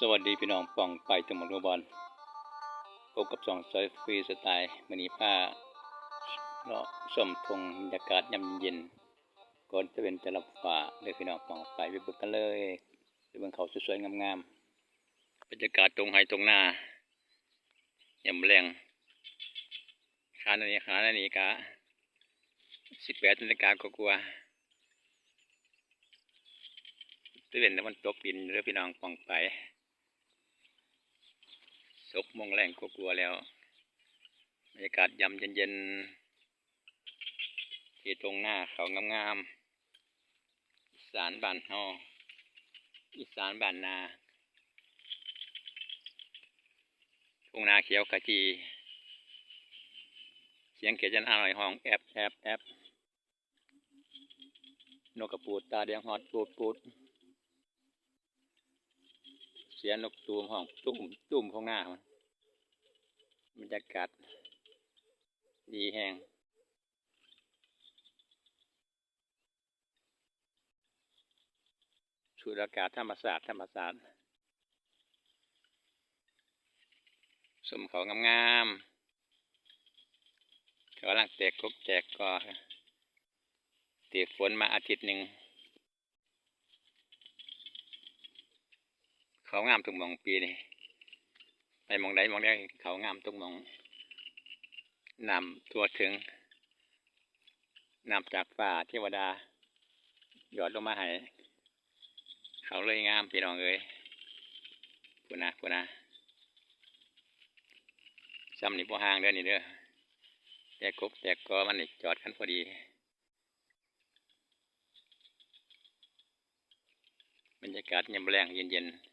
สวัสดีพี่น้องป่องไปจังหวัดอุบลพบกับสองซอยฟรีสไตล์มันนี้ผ้าเลาะชมทงบรรยากาศยามเย็นก่อนจะเป็นจะรับฟ้าเลยพี่น้องป่องไปไปบิกกันเลยไปบิ่งเขาสวยๆงามๆบรรยากาศตรงไฮตรงหน้ายามแรงขานาฬิกานาฬิกาสิบแปดนาฬิกากว่าๆตื่นแล้วมันตกดินเรือพี่น้องป่องไป สกโมงแรงก็กลัวแล้วบรรยากาศยำเย็นๆที่ตรงหน้าเขางามๆอีสานบ้านฮาอีสานบ้านนาทุ่งนาเขียวขจีเสียงเขียจันอร่อยห้องแอบแอบแอบนกกระปูดตาแดงฮอดปูดปูดเสียงนกตูมห้องตุ้มตุ้มของหน้ามันบรรยากาศดีแหงสูดอากาศธรรมศาสตร์ธรรมศาสตร์สมเขางามๆกำลังแตกกบแจกก็ตีฝนมาอาทิตย์หนึ่ง เขางามทุกมองปีนี่ไปมองใดหมองใดเขางามทุกมองนำทั่วถึงนำจากฝ่าเทวดา หยอดลงมาให้เขาเลยงามพี่น้องเอ้ยพูนะพูนะซ้ำนี่พอห่างเด้อนี่เด้อแตกกบแตกกอมันนี่จอดกันพอดีบรรยากาศยามแรงเย็นๆ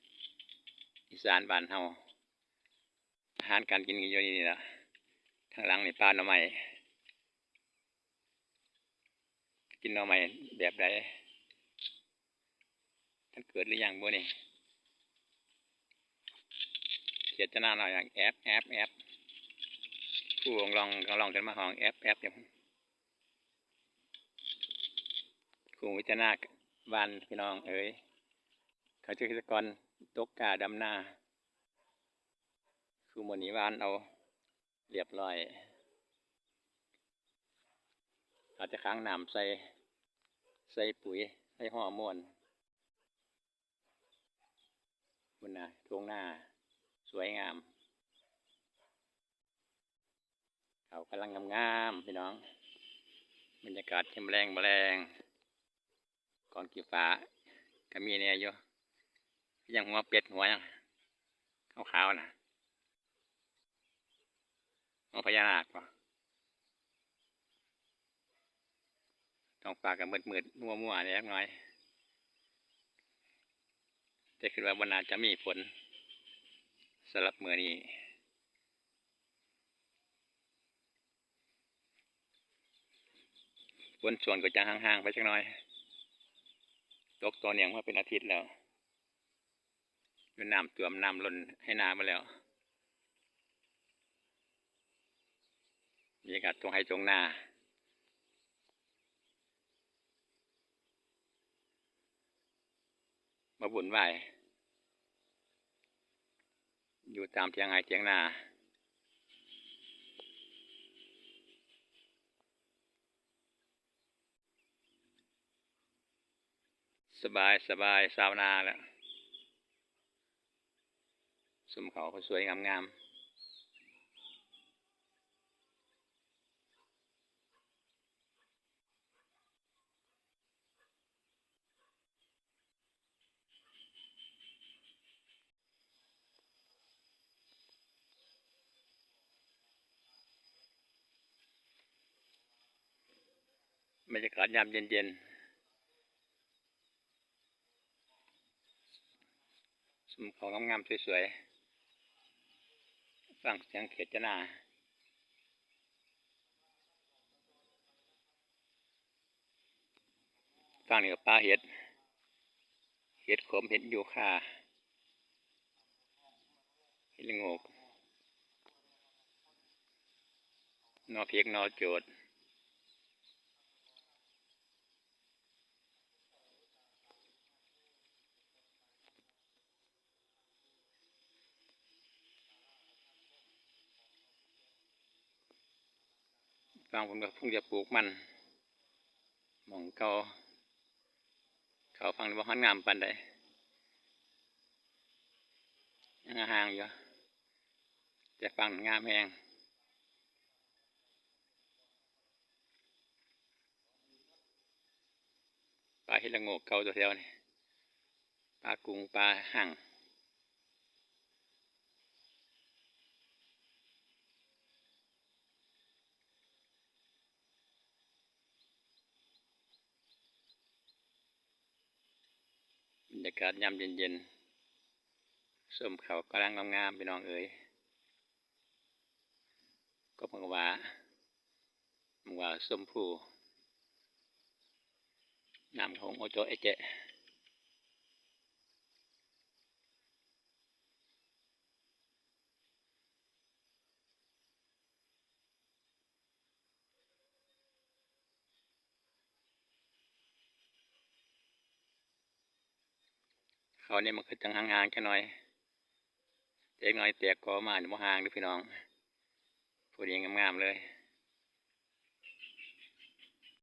อีสานบ้านเฮาอาหารการกินกันอยู่นี่ละทางหลังนี่ปลาหน่อไม้กินหน่อไม้แบบใดท่านเกิดหรือยังบ่นี่เขียดจะหน้าหน่อยอย่างแอบแอบแอบผู้ลองลองลองกันมาห้องแอบแอบอย่างครูวิจารณาบ้านพี่น้องเอ๋ย เขาจะกิจกรตกกาดำนาคือหมนีวานเอาเรียบร้อยอาจจะค้างน้ำใส่ใส่ปุ๋ยใส่ห่อร์โมนบุญนะทวงหน้า สวยงาม เขากำลังงามๆพี่น้อง บรรยากาศเข้มแรงแมลงก่อนกี่ฟ้าก็มีเนี่ยอยู่ ยังหัวเป็ดหัวยังขาวๆนะของพญานาคป่ะต้องปากกับมืดมืดมัวมัวๆเนี่ยน้อยแต่คิดว่าบนนาจะมีฝนสำหรับเมื่อนี้ฝนส่วนก็จะห่างๆไปสักหน่อย ตกตัวเนียงมาเป็นอาทิตย์แล้ว เป็นน้ำตัวมน้ำล้นให้นามาแล้วบรรยากาศตรงไฮตรงหน้ามาบุญไหวอยู่ตามเทียงไฮเทียงนาสบายสบายสาวนาแล้ว สมเขาเขาสวยงามงามๆบรรยากาศยามเย็นๆสมของงามๆสวยๆ ฟังเสียงเขียดจะนาฟังนี่ก็ปลาเห็ด เห็ดขมเห็ดยูคาเห็ดงกนอเพียกนอโจด ฟังผมก็พิ่งจะปลูกมันมองเก่าเขาฟังนี่บ่ฮันงามปานใดยังห่างอยู่แต่ฟังงามแฮงปลาเห็ดละโงกเกาตัวแถวนี่ปลากุ้งปลาห่างากาศยามเย็นๆส้มเขากำลังงามๆพี่น้องเอ๋ยก็มังว่ามังว่าส้มผู้น้ำของโอโจเอเจ เขาเนี่ยมันคือจังห่างๆแค่น้อยเจ๊น้อยเตกกอมาหนูห่างด้วยพี่น้องพอดีงามๆเลย